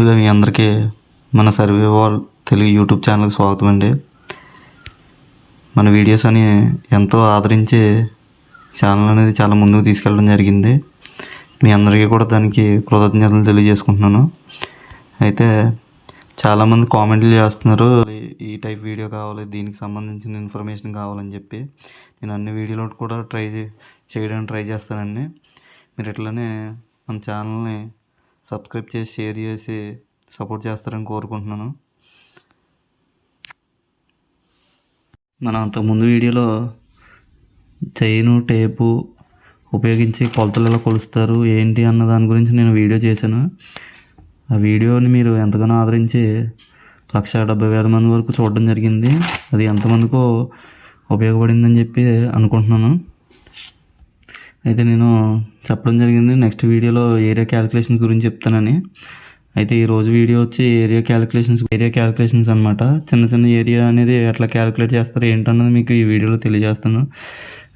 ముందుగా మీ అందరికీ మన సర్వే వాల్ తెలుగు యూట్యూబ్ ఛానల్కి స్వాగతం అండి. మన వీడియోస్ అని ఎంతో ఆదరించి ఛానల్ అనేది చాలా ముందుకు తీసుకెళ్ళడం జరిగింది. మీ అందరికీ కూడా దానికి కృతజ్ఞతలు తెలియజేసుకుంటున్నాను. అయితే చాలామంది కామెంట్లు చేస్తున్నారు ఈ టైప్ వీడియో కావాలి దీనికి సంబంధించిన ఇన్ఫర్మేషన్ కావాలని చెప్పి. నేను అన్ని వీడియోలు కూడా ట్రై చే- చేయడానికి ట్రై చేస్తానండి. మీరు ఇట్లనే మన ఛానల్ని సబ్స్క్రైబ్ చేసి షేర్ చేసి సపోర్ట్ చేస్తారని కోరుకుంటున్నాను. మనం అంతకుముందు వీడియోలో చైను టేపు ఉపయోగించి కొలతలు ఎలా కొలుస్తారు ఏంటి అన్న దాని గురించి నేను వీడియో చేశాను. ఆ వీడియోని మీరు ఎంతగానో ఆదరించి లక్ష డెబ్బై వేల మంది వరకు చూడడం జరిగింది. అది ఎంతమందికో ఉపయోగపడిందని చెప్పి అనుకుంటున్నాను. అయితే నేను చెప్పడం జరిగింది నెక్స్ట్ వీడియోలో ఏరియా క్యాలిక్యులేషన్ గురించి చెప్తానని. అయితే ఈ రోజు వీడియో వచ్చి ఏరియా క్యాలిక్యులేషన్స్ ఏరియా క్యాలిక్యులేషన్స్ అనమాట చిన్న చిన్న ఏరియా అనేది ఎట్లా క్యాలిక్యులేట్ చేస్తారు ఏంటన్నది మీకు ఈ వీడియోలో తెలియజేస్తాను.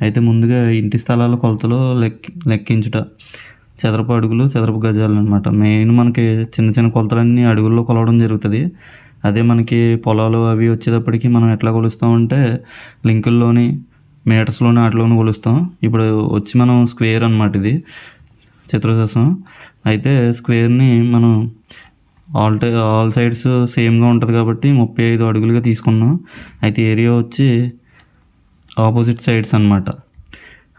అయితే ముందుగా ఇంటి స్థలాల కొలతలు లెక్ లెక్కించుట. చదరపు అడుగులు చదరపు గజాలు అనమాట మెయిన్ మనకి చిన్న చిన్న కొలతలన్నీ అడుగుల్లో కొలవడం జరుగుతుంది. అదే మనకి పొలాలు అవి వచ్చేటప్పటికి మనం ఎట్లా కొలుస్తామంటే లింకుల్లోని మీటర్స్లోని వాటిలోని కొలుస్తాం. ఇప్పుడు వచ్చి మనం స్క్వేర్ అనమాట ఇది చతురస్రం. అయితే స్క్వేర్ని మనం ఆల్ టై ఆల్ సైడ్స్ సేమ్గా ఉంటుంది కాబట్టి ముప్పై ఐదు అడుగులుగా తీసుకున్నాం. అయితే ఏరియా వచ్చి ఆపోజిట్ సైడ్స్ అనమాట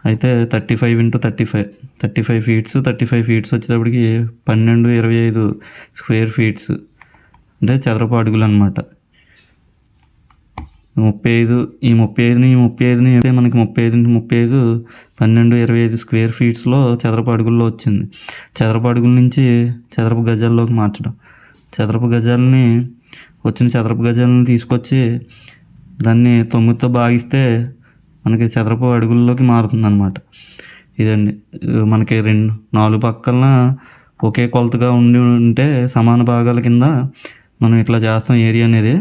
అయితే thirty five into thirty five thirty five feets thirty five feets వచ్చేటప్పటికి పన్నెండు ఇరవై ఐదు స్క్వేర్ ఫీట్స్ అంటే చదరపు అడుగులు అనమాట ముప్పై ఐదు ఈ ముప్పై ఐదుని ఈ ముప్పై ఐదుని అయితే మనకి ముప్పై ఐదు నుంచి ముప్పై ఐదు పన్నెండు ఇరవై ఐదు స్క్వేర్ ఫీట్స్లో చదరపు అడుగుల్లో వచ్చింది. చదరపు అడుగుల నుంచి చదరపు గజాల్లోకి మార్చడం. చదరపు గజాలని వచ్చిన చదరపు గజాలను తీసుకొచ్చి దాన్ని తొమ్మిదితో భాగిస్తే మనకి చదరపు అడుగుల్లోకి మారుతుంది అనమాట ఇదండి. మనకి రెండు నాలుగు పక్కన ఒకే కొలతగా ఉండి ఉంటే సమాన భాగాల కింద మనం ఇట్లా చేస్తాం ఏరియా అనేది.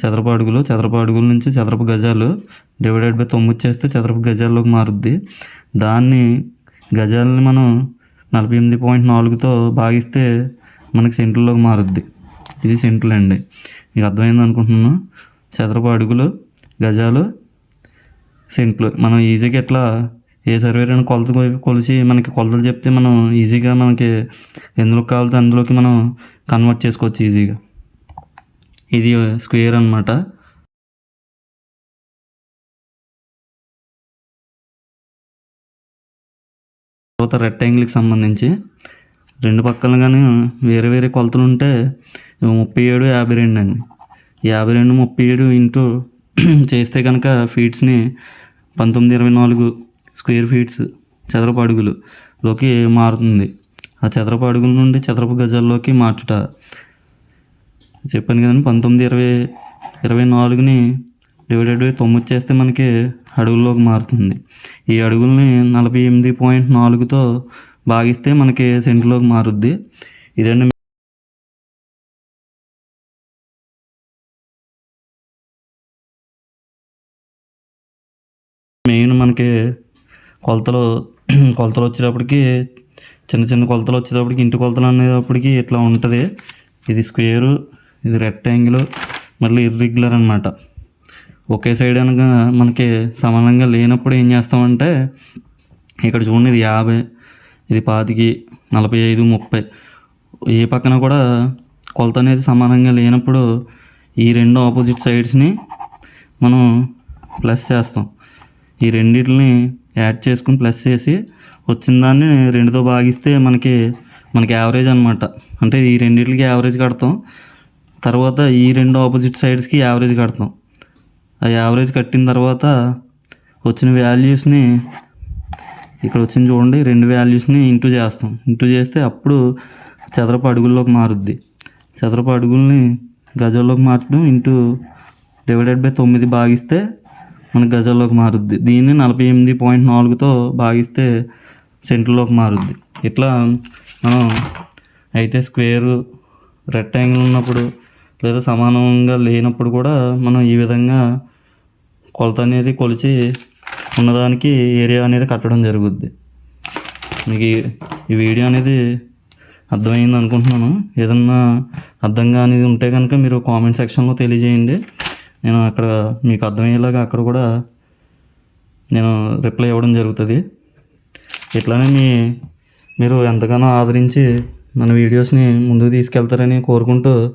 చదరపు అడుగులు చదరపు అడుగుల నుంచి చదరపు గజాలు డివైడెడ్ బై తొమ్మిది చేస్తే చదరపు గజాల్లోకి మారుద్ది. దాన్ని గజాలని మనం నలభై ఎనిమిది పాయింట్ నాలుగుతో భాగిస్తే మనకి సెంట్లలోకి మారుద్ది. ఇది సెంట్లు అండి. మీకు అర్థమైంది అనుకుంటున్నాను? చదరపు అడుగులు గజాలు సెంట్లు మనం ఈజీగా ఎట్లా ఏ సర్వేర్ అని కొలత కొలిసి కొలిచి మనకి కొలతలు చెప్తే మనం ఈజీగా మనకి ఎందులోకి కావాలంటే అందులోకి మనం కన్వర్ట్ చేసుకోవచ్చు ఈజీగా. ఇది స్క్వేర్ అనమాట తర్వాత రెక్టాంగిల్కి సంబంధించి రెండు పక్కన కానీ వేరే వేరే కొలతలు ఉంటే ముప్పై ఏడు యాభై రెండు అండి. యాభై రెండు ముప్పై ఏడు ఇంటూ చేస్తే కనుక ఫీట్స్ని పంతొమ్మిది ఇరవై నాలుగు స్క్వేర్ ఫీట్స్ చదరపు అడుగులు లోకి మారుతుంది. ఆ చదరపు అడుగుల నుండి చదరపు గజాల్లోకి మార్చుట చెప్పాను కదండి పంతొమ్మిది ఇరవై ఇరవై నాలుగుని డివైడెడ్ బై తొమ్మిది చేస్తే మనకి అడుగుల్లోకి మారుతుంది. ఈ అడుగుల్ని నలభై ఎనిమిది పాయింట్ నాలుగుతో భాగిస్తే మనకి సెంట్లోకి మారుద్ది. ఇదండి మెయిన్ మనకి కొలతలు కొలతలు వచ్చేటప్పటికి చిన్న చిన్న కొలతలు వచ్చేటప్పటికి ఇంటి కొలతలు అనేటప్పటికి ఇట్లా ఉంటుంది. ఇది స్క్వేరు ఇది రెక్టాంగిల్ మళ్ళీ ఇర్రెగ్యులర్ అనమాట ఒకే సైడ్ అనగా మనకి సమానంగా లేనప్పుడు ఏం చేస్తామంటే ఇక్కడ చూడండి ఇది యాభై ఇది పాతికి నలభై ఐదు ముప్పై. ఏ పక్కన కూడా కొలత అనేది సమానంగా లేనప్పుడు ఈ రెండు ఆపోజిట్ సైడ్స్ని మనం ప్లస్ చేస్తాం. ఈ రెండింటిని యాడ్ చేసుకుని ప్లస్ చేసి వచ్చిన దాన్ని రెండుతో భాగిస్తే మనకి మనకి యావరేజ్ అనమాట అంటే ఈ రెండింటికి యావరేజ్ కడతాం. తర్వాత ఈ రెండు ఆపోజిట్ సైడ్స్కి యావరేజ్ కడతాం. ఆ యావరేజ్ కట్టిన తర్వాత వచ్చిన వాల్యూస్ని ఇక్కడ వచ్చింది చూడండి రెండు వాల్యూస్ని ఇంటూ చేస్తాం. ఇంటూ చేస్తే అప్పుడు చదరపు అడుగుల్లోకి మారుద్ది. చదరపు అడుగుల్ని గజాల్లోకి మార్చడం ఇంటూ డివైడెడ్ బై తొమ్మిది భాగిస్తే మన గజాల్లోకి మారుద్ది. దీన్ని నలభై ఎనిమిది పాయింట్ నాలుగుతో భాగిస్తే సెంటర్లోకి మారుద్ది. ఇట్లా మనం అయితే స్క్వేరు రెక్టాంగిల్ ఉన్నప్పుడు లేదా సమానంగా లేనప్పుడు కూడా మనం ఈ విధంగా కొలత అనేది కొలిచి ఉన్నదానికి ఏరియా అనేది కట్టడం జరుగుద్ది. మీకు ఈ- వీడియో అనేది అర్థమైంది అనుకుంటున్నాను. ఏదన్నా అర్థం కానిది ఉంటే కనుక మీరు కామెంట్ సెక్షన్లో తెలియజేయండి. నేను అక్కడ మీకు అర్థమయ్యేలాగా అక్కడ కూడా నేను రిప్లై ఇవ్వడం జరుగుతుంది. ఇట్లానే మీ మీరు ఎంతగానో ఆదరించి మన వీడియోస్ని ముందుకు తీసుకెళ్తారని కోరుకుంటూ